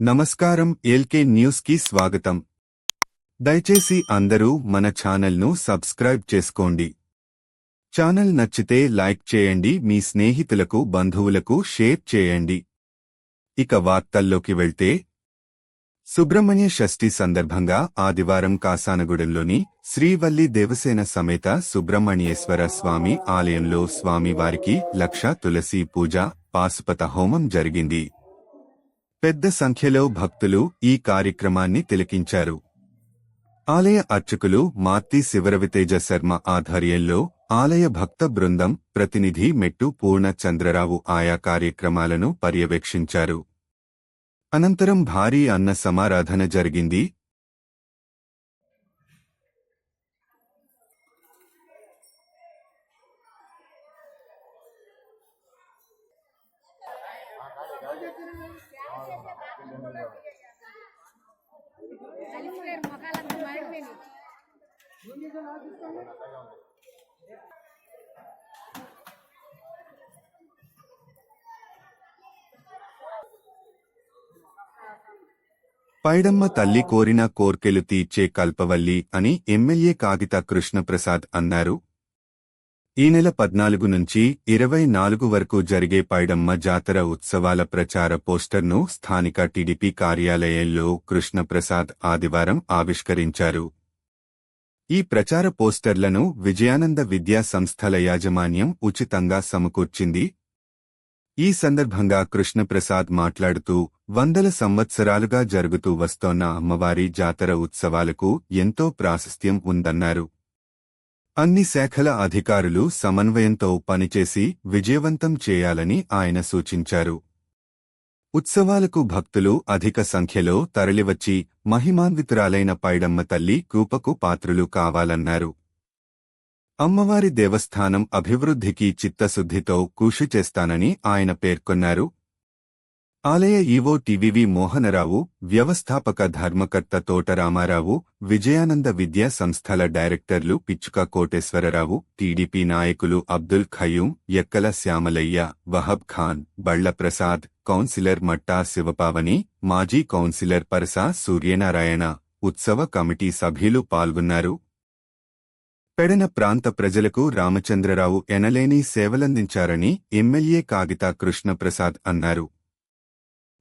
నమస్కారం ఎల్కే న్యూస్కి స్వాగతం. దయచేసి అందరూ మన ఛానల్ను సబ్స్క్రైబ్ చేసుకోండి. ఛానల్ నచ్చితే లైక్ చేయండి మీ స్నేహితులకు బంధువులకు షేర్ చేయండి. ఇక వార్తల్లోకి వెళ్తే సుబ్రహ్మణ్య షష్ఠి సందర్భంగా ఆదివారం కాసానగూడెంలోని శ్రీవల్లి దేవసేన సమేత సుబ్రహ్మణ్యేశ్వర స్వామి ఆలయంలో స్వామివారికి లక్ష తులసి పూజ పాశుపత హోమం జరిగింది. పెద్ద సంఖ్యలో భక్తులు ఈ కార్యక్రమాన్ని తిలకించారు. ఆలయ అర్చకులు మార్తి శివరవితేజ శర్మ ఆధ్వర్యంలో ఆలయ భక్త బృందం ప్రతినిధి మెట్టు పూర్ణ చంద్రరావు ఆయా కార్యక్రమాలను పర్యవేక్షించారు. అనంతరం భారీ అన్న సమారాధన జరిగింది. మొఖాలంతా పైడమ్మ తల్లి కోరిన కోర్కెలు తీర్చే కల్పవల్లి అని ఎమ్మెల్యే కాగిత కృష్ణప్రసాద్ అన్నారు. ఈ నెల పద్నాలుగు నుంచి ఇరవై నాలుగు వరకు జరిగే పైడమ్మ జాతర ఉత్సవాల ప్రచార పోస్టర్ను స్థానిక టీడీపీ కార్యాలయంలో కృష్ణప్రసాద్ ఆదివారం ఆవిష్కరించారు. ఈ ప్రచార పోస్టర్లను విజయానంద విద్యా సంస్థల యాజమాన్యం ఉచితంగా సమకూర్చింది. ఈ సందర్భంగా కృష్ణప్రసాద్ మాట్లాడుతూ వందల సంవత్సరాలుగా జరుగుతూ వస్తోన్న అమ్మవారి జాతర ఉత్సవాలకు ఎంతో ప్రాశస్త్యం ఉందన్నారు. అన్ని శాఖల అధికారులు సమన్వయంతో పనిచేసి విజయవంతం చేయాలని ఆయన సూచించారు. ఉత్సవాలకు భక్తులు అధిక సంఖ్యలో తరలివచ్చి మహిమాన్వితురాలైన పైడమ్మ తల్లి కృపకు పాత్రులు కావాలన్నారు. అమ్మవారి దేవస్థానం అభివృద్ధికి చిత్తశుద్ధితో కృషి చేస్తానని ఆయన పేర్కొన్నారు. ఆలయ ఈవో టివివి మోహనరావు వ్యవస్థాపక ధర్మకర్త తోటరామారావు విజయానంద విద్యా సంస్థల డైరెక్టర్లు పిచ్చుక కోటేశ్వరరావు టీడీపీ నాయకులు అబ్దుల్ ఖయూం ఎక్కల శ్యామలయ్య వహబ్ ఖాన్ బళ్ళ ప్రసాద్ కౌన్సిలర్ మట్టా శివపావని మాజీ కౌన్సిలర్ పరసా సూర్యనారాయణ ఉత్సవ కమిటీ సభ్యులు పాల్గొన్నారు. పెడన ప్రాంత ప్రజలకు రామచంద్రరావు ఎనలేని సేవలందించారని ఎమ్మెల్యే కాగిత కృష్ణప్రసాద్ అన్నారు.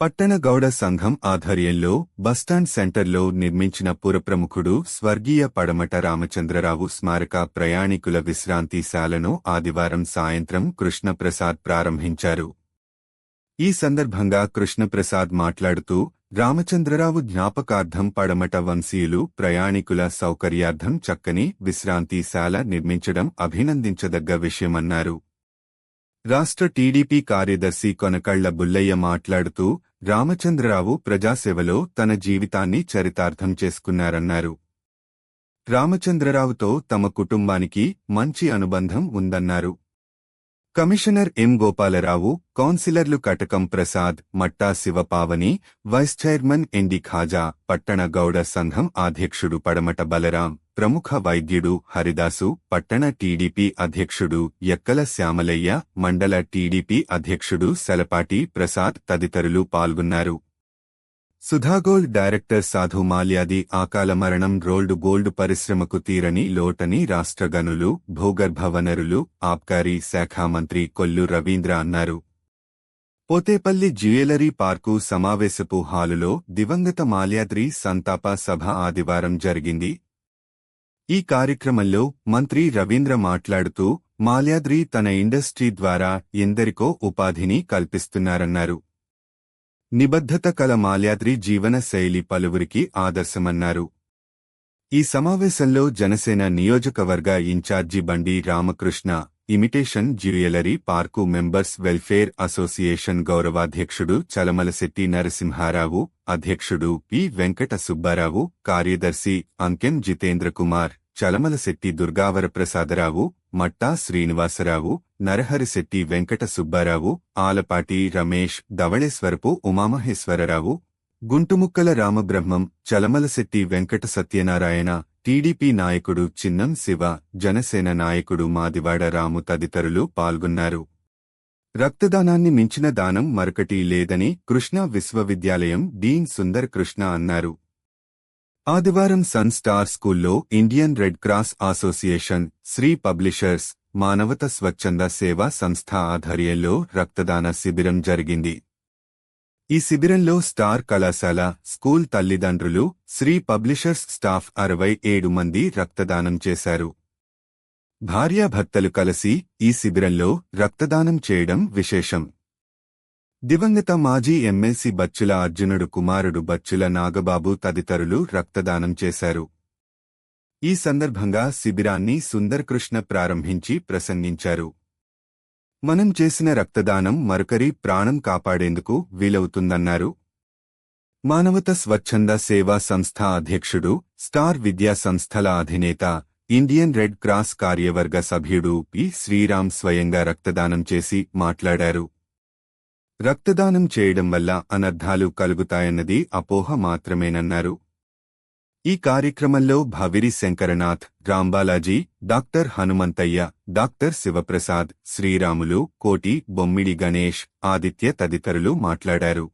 పట్టణ గౌడ సంఘం ఆధ్వర్యంలో బస్టాండ్ సెంటర్లో నిర్మించిన పురప్రముఖుడు స్వర్గీయ పడమట రామచంద్రరావు స్మారక ప్రయాణికుల విశ్రాంతిశాలను ఆదివారం సాయంత్రం కృష్ణప్రసాద్ ప్రారంభించారు. ఈ సందర్భంగా కృష్ణప్రసాద్ మాట్లాడుతూ రామచంద్రరావు జ్ఞాపకార్థం పడమట వంశీయులు ప్రయాణికుల సౌకర్యార్థం చక్కని విశ్రాంతిశాల నిర్మించడం అభినందించదగ్గ విషయమన్నారు. రాష్ట్ర టీడీపీ కార్యదర్శి కొనకళ్ళ బుల్లయ్య మాట్లాడుతూ రామచంద్రరావు ప్రజాసేవలో తన జీవితాన్ని చరితార్థం చేసుకున్నారన్నారు. రామచంద్రరావుతో తమ కుటుంబానికి మంచి అనుబంధం ఉందన్నారు. కమిషనర్ ఎం గోపాలరావు కౌన్సిలర్లు Katakam Prasad Matta Sivapavani vice chairman MD Khaja పట్టణ గౌడ సంఘం అధ్యక్షుడు పడమట బలరాం. ప్రముఖ వైద్యుడు హరిదాసు పట్టణ టీడీపీ అధ్యక్షుడు ఎక్కల శ్యామలయ్య మండల టీడీపీ అధ్యక్షుడు సెలపాటి ప్రసాద్ తదితరులు పాల్గొన్నారు. సుధాగోల్డ్ డైరెక్టర్ సాధు మాల్యాది ఆకాల మరణం రోల్డ్ గోల్డ్ పరిశ్రమకు తీరని లోటని రాష్ట్ర గనులు భూగర్భ వనరులు ఆబ్కారీ శాఖ మంత్రి కొల్లు రవీంద్ర అన్నారు. పోతేపల్లి జ్యువెలరీ పార్కు సమావేశపు హాలులో దివంగత మాల్యాద్రి సంతాప సభ ఆదివారం జరిగింది. ఈ కార్యక్రమంలో మంత్రి రవీంద్ర మాట్లాడుతూ మాల్యాద్రి తన ఇండస్ట్రీ ద్వారా ఎందరికో ఉపాధిని కల్పిస్తున్నారన్నారు. నిబద్ధత కల మాల్యాద్రి జీవన శైలి పలువురికి ఆదర్శమన్నారు. ఈ సమావేశంలో జనసేన నియోజకవర్గ incharge Bandi Ramakrishna imitation jewellery park members welfare association గౌరవాధ్యక్షుడు Chalamalasetti Narasimharao అధ్యక్షుడు పి. వెంకట సుబ్బారావు కార్యదర్శి అంకెం జితేంద్ర కుమార్ చలమలశెట్టి దుర్గావరప్రసాదరావు మట్టా శ్రీనివాసరావు నరహరిశెట్టి వెంకట సుబ్బారావు ఆలపాటి రమేష్ ధవళేశ్వరపు ఉమామహేశ్వరరావు గుంటుముక్కల రామబ్రహ్మం చలమలశెట్టి వెంకట సత్యనారాయణ టీడీపీ నాయకుడు చిన్నం శివ జనసేన నాయకుడు మాదివాడ రాము తదితరులు పాల్గొన్నారు. రక్తదానాన్ని మించిన దానం మరొకటి లేదని కృష్ణా విశ్వవిద్యాలయం డీన్ సుందర్ కృష్ణ అన్నారు. ఆదివారం సన్ స్టార్ స్కూల్లో Indian red cross association Sri publishers మానవత స్వచ్ఛంద సేవా సంస్థ ఆధ్వర్యంలో రక్తదాన శిబిరం జరిగింది. ఈ శిబిరంలో స్టార్ కళాశాల స్కూల్ తల్లిదండ్రులు శ్రీ పబ్లిషర్స్ స్టాఫ్ అరవై ఏడు మంది రక్తదానం చేశారు. భార్యాభర్తలు కలిసి ఈ శిబిరంలో రక్తదానం చేయడం విశేషం. దివంగత మాజీ ఎమ్మెల్సీ బచ్చుల అర్జునుడు కుమారుడు బచ్చుల నాగబాబు తదితరులు రక్తదానం చేశారు. ఈ సందర్భంగా శిబిరాన్ని సుందర్ కృష్ణ ప్రారంభించి ప్రసంగించారు. మనం చేసిన రక్తదానం మరొకరి ప్రాణం కాపాడేందుకు వీలవుతుందన్నారు. మానవత స్వచ్ఛంద సేవా సంస్థ అధ్యక్షుడు స్టార్ విద్యా సంస్థల అధినేత ఇండియన్ రెడ్ క్రాస్ కార్యవర్గ సభ్యుడు పి. శ్రీరామ్ స్వయంగా రక్తదానం చేసి మాట్లాడారు. రక్తదానం చేయడం వల్ల అనర్థాలు కలుగుతాయన్నది అపోహ మాత్రమేనన్నారు. ఈ కార్యక్రమంలో భవిరి శంకరనాథ్ రాంబాలాజీ డాక్టర్ హనుమంతయ్య డాక్టర్ శివప్రసాద్ శ్రీరాములు కోటి బొమ్మిడి గణేష్ ఆదిత్య తదితరులు మాట్లాడారు.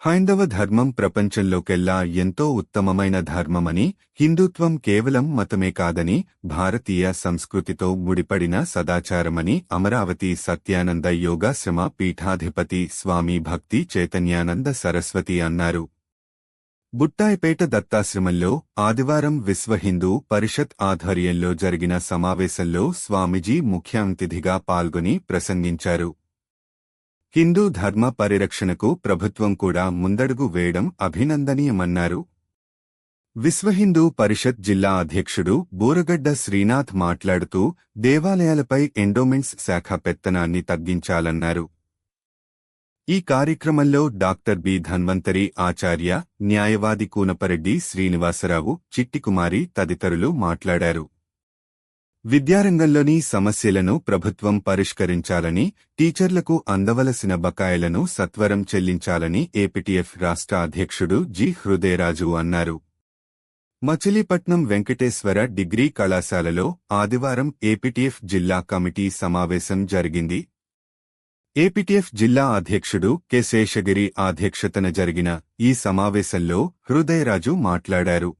హైందవ ధర్మం ప్రపంచంలోకెల్లా ఎంతో ఉత్తమమైన ధర్మమని హిందుత్వం కేవలం మతమే కాదని భారతీయ సంస్కృతితో ముడిపడిన సదాచారమని అమరావతి సత్యానంద యోగాశ్రమ పీఠాధిపతి స్వామి భక్తి చైతన్యానంద సరస్వతి అన్నారు. బుట్టాయిపేట దత్తాశ్రమంలో ఆదివారం విశ్వ హిందూ పరిషత్ ఆధ్వర్యంలో జరిగిన సమావేశంలో స్వామీజీ ముఖ్య అతిథిగా పాల్గొని ప్రసంగించారు. హిందూ ధర్మ పరిరక్షణకు ప్రభుత్వం కూడా ముందడుగు వేయడం అభినందనీయమన్నారు. విశ్వహిందూ పరిషత్ జిల్లా అధ్యక్షుడు బూరగడ్డ శ్రీనాథ్ మాట్లాడుతూ దేవాలయాలపై ఎండోమెంట్స్ శాఖ పెత్తనాన్ని తగ్గించాలన్నారు. ఈ కార్యక్రమంలో డాక్టర్ బి. ధన్వంతరి ఆచార్య న్యాయవాది కూనపరెడ్డి శ్రీనివాసరావు చిట్టికుమారి తదితరులు మాట్లాడారు. విద్యారంగంలోని సమస్యలను ప్రభుత్వం పరిష్కరించాలని టీచర్లకు అందవలసిన బకాయిలను సత్వరం చెల్లించాలని ఏపీటీఎఫ్ రాష్ట్ర అధ్యక్షుడు జి. హృదయరాజు అన్నారు. మచిలీపట్నం వెంకటేశ్వర డిగ్రీ కళాశాలలో ఆదివారం ఏపీటీఎఫ్ జిల్లా కమిటీ సమావేశం జరిగింది. ఏపీటీఎఫ్ జిల్లా అధ్యక్షుడు కె. శేషగిరి అధ్యక్షతన జరిగిన ఈ సమావేశంలో హృదయరాజు మాట్లాడారు.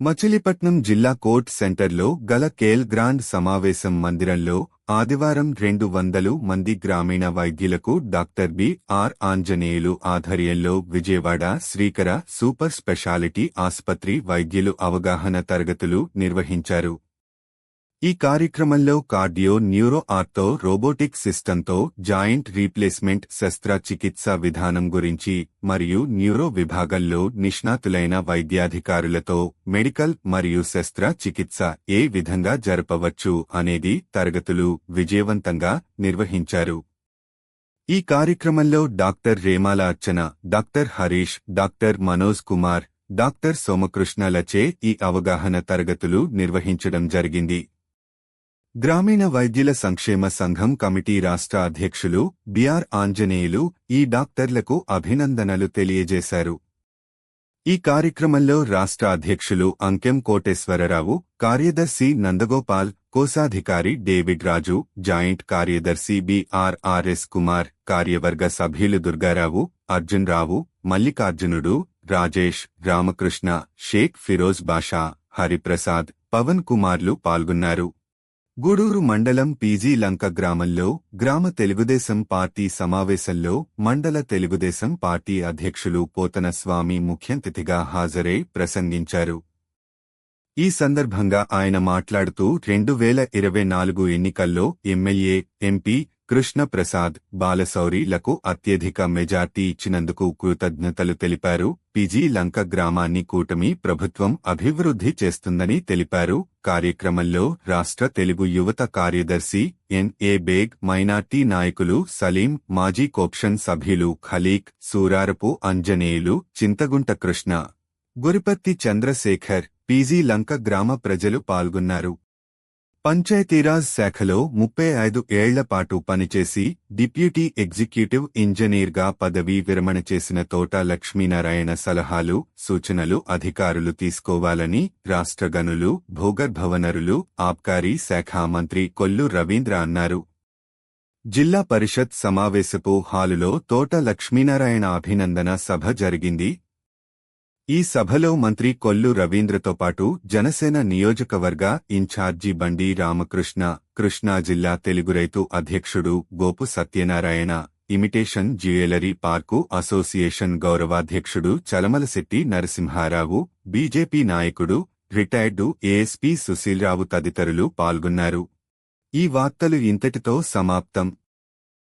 మచిలీపట్నం జిల్లా కోర్ట్ సెంటర్లో గల కేల్ గ్రాండ్ సమావేశం మందిరంలో ఆదివారం రెండు వందలు మంది గ్రామీణ వైద్యులకు డాక్టర్ బి. ఆర్. ఆంజనేయులు ఆధ్వర్యంలో విజయవాడ శ్రీకర సూపర్ స్పెషాలిటీ ఆసుపత్రి వైద్యులు అవగాహన తరగతులు నిర్వహించారు. ఈ కార్యక్రమంలో కార్డియో న్యూరో ఆర్తో రోబోటిక్ సిస్టంతో జాయింట్ రీప్లేస్మెంట్ శస్త్రచికిత్స విధానం గురించి మరియు న్యూరో విభాగంలో నిష్ణాతులైన వైద్యాధికారులతో మెడికల్ మరియు శస్త్ర చికిత్స ఏ విధంగా జరపవచ్చు అనేది తరగతులు విజయవంతంగా నిర్వహించారు. ఈ కార్యక్రమంలో doctor Remala Archana doctor Harish doctor Manoj Kumar doctor సోమకృష్ణలచే ఈ అవగాహన తరగతులు నిర్వహించడం జరిగింది. గ్రామీణ వైద్యుల సంక్షేమ సంఘం కమిటీ రాష్ట్ర అధ్యక్షులు బిఆర్ ఆంజనేయులు ఈ డాక్టర్లకు అభినందనలు తెలియజేశారు. ఈ కార్యక్రమంలో రాష్ట్ర అధ్యక్షులు అంకెం కోటేశ్వరరావు కార్యదర్శి నందగోపాల్ కోశాధికారి డేవిడ్ రాజు జాయింట్ కార్యదర్శి బిఆర్ఆర్ఎస్ కుమార్ కార్యవర్గ సభ్యులు దుర్గారావు అర్జున్ రావు మల్లికార్జునుడు రాజేష్ రామకృష్ణ షేక్ ఫిరోజ్ బాషా హరిప్రసాద్ పవన్ కుమార్లు పాల్గొన్నారు. గూడూరు మండలం పీజీ లంక గ్రామంలో గ్రామ తెలుగుదేశం పార్టీ సమావేశంలో మండల తెలుగుదేశం పార్టీ అధ్యక్షులు పోతన స్వామి ముఖ్యంతిథిగా హాజరై ప్రసంగించారు. ఈ సందర్భంగా ఆయన మాట్లాడుతూ రెండు వేల ఇరవై నాలుగు ఎన్నికల్లో ఎమ్మెల్యే ఎంపీ కృష్ణప్రసాద్ బాలశౌరిలకు అత్యధిక మెజార్టీ ఇచ్చినందుకు కృతజ్ఞతలు తెలిపారు. పిజీ లంక గ్రామాన్ని కూటమి ప్రభుత్వం అభివృద్ధి చేస్తుందని తెలిపారు. కార్యక్రమంలో రాష్ట్ర తెలుగు యువత కార్యదర్శి ఎన్ఏ బేగ్ మైనార్టీ నాయకులు సలీం మాజీ కోప్షన్ సభ్యులు ఖలీక్ సూరారపు అంజనేయులు చింతగుంట కృష్ణ గురిపత్తి చంద్రశేఖర్ పీజీ లంక గ్రామ ప్రజలు పాల్గొన్నారు. పంచాయతీరాజ్ శాఖలో ముప్పై ఐదు ఏళ్ళ పాటు పనిచేసి డిప్యూటీ ఎగ్జిక్యూటివ్ ఇంజనీర్గా పదవీ విరమణ చేసిన తోట లక్ష్మీనారాయణ సలహాలు సూచనలు అధికారులు తీసుకోవాలని రాష్ట్ర గనులు భూగర్భవనరులు ఆబ్కారీ శాఖ మంత్రి కొల్లు రవీంద్ర అన్నారు. జిల్లా పరిషత్ సమావేశపు హాలులో తోట లక్ష్మీనారాయణ అభినందన సభ జరిగింది. ఈ సభలో మంత్రి కొల్లు రవీంద్రతో పాటు జనసేన నియోజకవర్గ ఇన్ఛార్జి బండి రామకృష్ణ కృష్ణా జిల్లా తెలుగు రైతు అధ్యక్షుడు Gopu Satyanarayana imitation jewellery park association గౌరవాధ్యక్షుడు Chalamalasetti Narasimharao BJP నాయకుడు retired A S P Sushilrao తదితరులు పాల్గొన్నారు. ఈ వార్తలు ఇంతటితో సమాప్తం.